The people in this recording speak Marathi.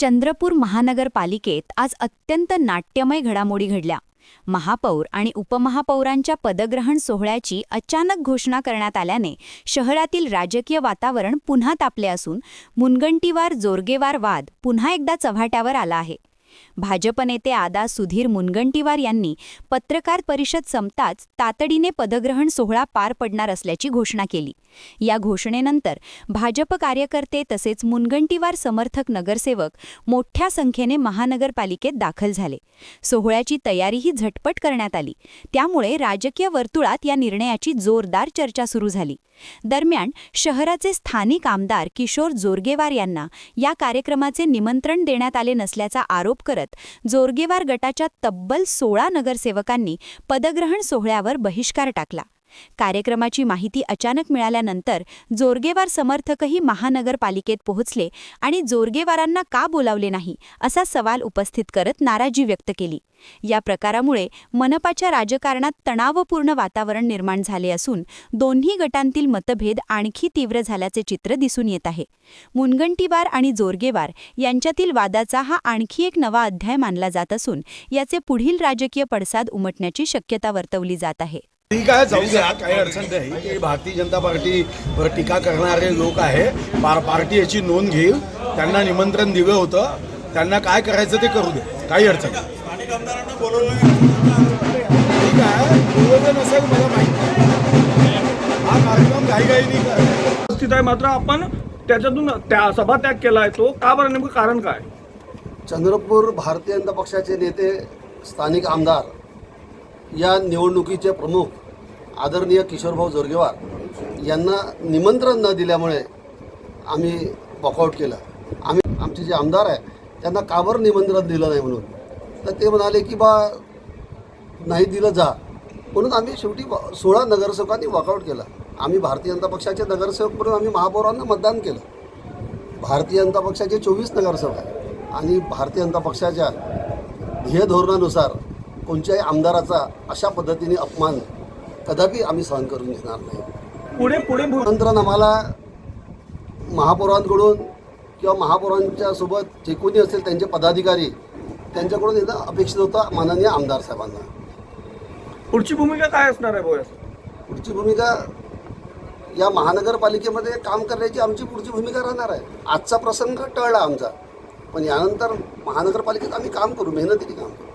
चंद्रपूर महानगरपालिकेत आज अत्यंत नाट्यमय घडामोडी घडल्या. महापौर आणि उपमहापौरांच्या पदग्रहण सोहळ्याची अचानक घोषणा करण्यात आल्याने शहरातील राजकीय वातावरण पुन्हा तापले असून मुनगंटीवार जोरगेवार वाद पुन्हा एकदा चव्हाट्यावर आला आहे. भाजप नेते आदा सुधीर मुनगंटीवार यांनी पत्रकार परिषद संपताच तातडीने पदग्रहण सोहळा पार पडणार असल्याची घोषणा केली. या घोषणेनंतर भाजप कार्यकर्ते तसेच मुनगंटीवार समर्थक नगरसेवक मोठ्या संख्येने महानगरपालिकेत दाखल झाले. सोहळ्याची तयारीही झटपट करण्यात आली. त्यामुळे राजकीय वर्तुळात या निर्णयाची जोरदार चर्चा सुरू झाली. दरम्यान शहराचे स्थानिक आमदार किशोर जोरगेवार यांना या कार्यक्रमाचे निमंत्रण देण्यात आले नसल्याचा आरोप करत जोरगेवार गटाच्या तब्बल सोळा नगरसेवकांनी पदग्रहण सोहळ्यावर बहिष्कार टाकला. कार्यक्रमाची माहिती अचानक मिळाल्यानंतर जोरगेवार समर्थकही महानगरपालिकेत पोहोचले आणि जोरगेवारांना का बोलावले नाही असा सवाल उपस्थित करत नाराजी व्यक्त केली. या प्रकारामुळे मनपाच्या राजकारणात तणावपूर्ण वातावरण निर्माण झाले असून दोन्ही गटांतील मतभेद आणखी तीव्र झाल्याचे चित्र दिसून येत आहे. मुनगंटीवार आणि जोरगेवार यांच्यातील वादाचा हा आणखी एक नवा अध्याय मानला जात असून याचे पुढील राजकीय पडसाद उमटण्याची शक्यता वर्तवली जात आहे. ठीक आहे जाऊ द्या काही अडचण नाही. की भारतीय जनता पार्टीवर टीका करणारे लोक आहे. पार पार्टी याची नोंद घेईल. त्यांना निमंत्रण दिलं होतं. त्यांना काय करायचं ते करू दे. काही अडचण नाही. ठीक आहे. बोलवलं नसेल मला माहिती नाही. हा कार्यक्रम घाईघाईने उपस्थित आहे मात्र आपण त्याच्यातून त्या सभात्याग केला आहे तो. का बरं? नेमकं कारण काय? चंद्रपूर भारतीय जनता पक्षाचे नेते स्थानिक आमदार या निवडणुकीचे प्रमुख आदरणीय किशोरभाऊ जोरगेवार यांना निमंत्रण न दिल्यामुळे आम्ही वॉकआउट केलं. आम्ही आमचे जे आमदार आहे त्यांना का बरं निमंत्रण दिलं नाही म्हणून? तर ते म्हणाले की बा नाही दिलं जा. म्हणून आम्ही शेवटी सोळा नगरसेवकांनी वॉकआउट केलं. आम्ही भारतीय जनता पक्षाचे नगरसेवक म्हणून आम्ही महापौरांना मतदान केलं. भारतीय जनता पक्षाचे चोवीस नगरसेवक आहे आणि भारतीय जनता पक्षाच्या ध्येय धोरणानुसार कोणत्याही आमदाराचा अशा पद्धतीने अपमान कदापि आम्ही सहन करून घेणार नाही. पुढे पुढे निमंत्रण आम्हाला महापौरांकडून किंवा महापौरांच्या सोबत जे कोणी असेल त्यांचे पदाधिकारी त्यांच्याकडून येणं अपेक्षित होतं माननीय आमदार साहेबांना. पुढची भूमिका काय असणार आहे पुढची भूमिका या महानगरपालिकेमध्ये काम करण्याची आमची पुढची भूमिका राहणार आहे. आजचा प्रसंग टळला आमचा. पण यानंतर महानगरपालिकेत आम्ही काम करू मेहनतीने काम करू.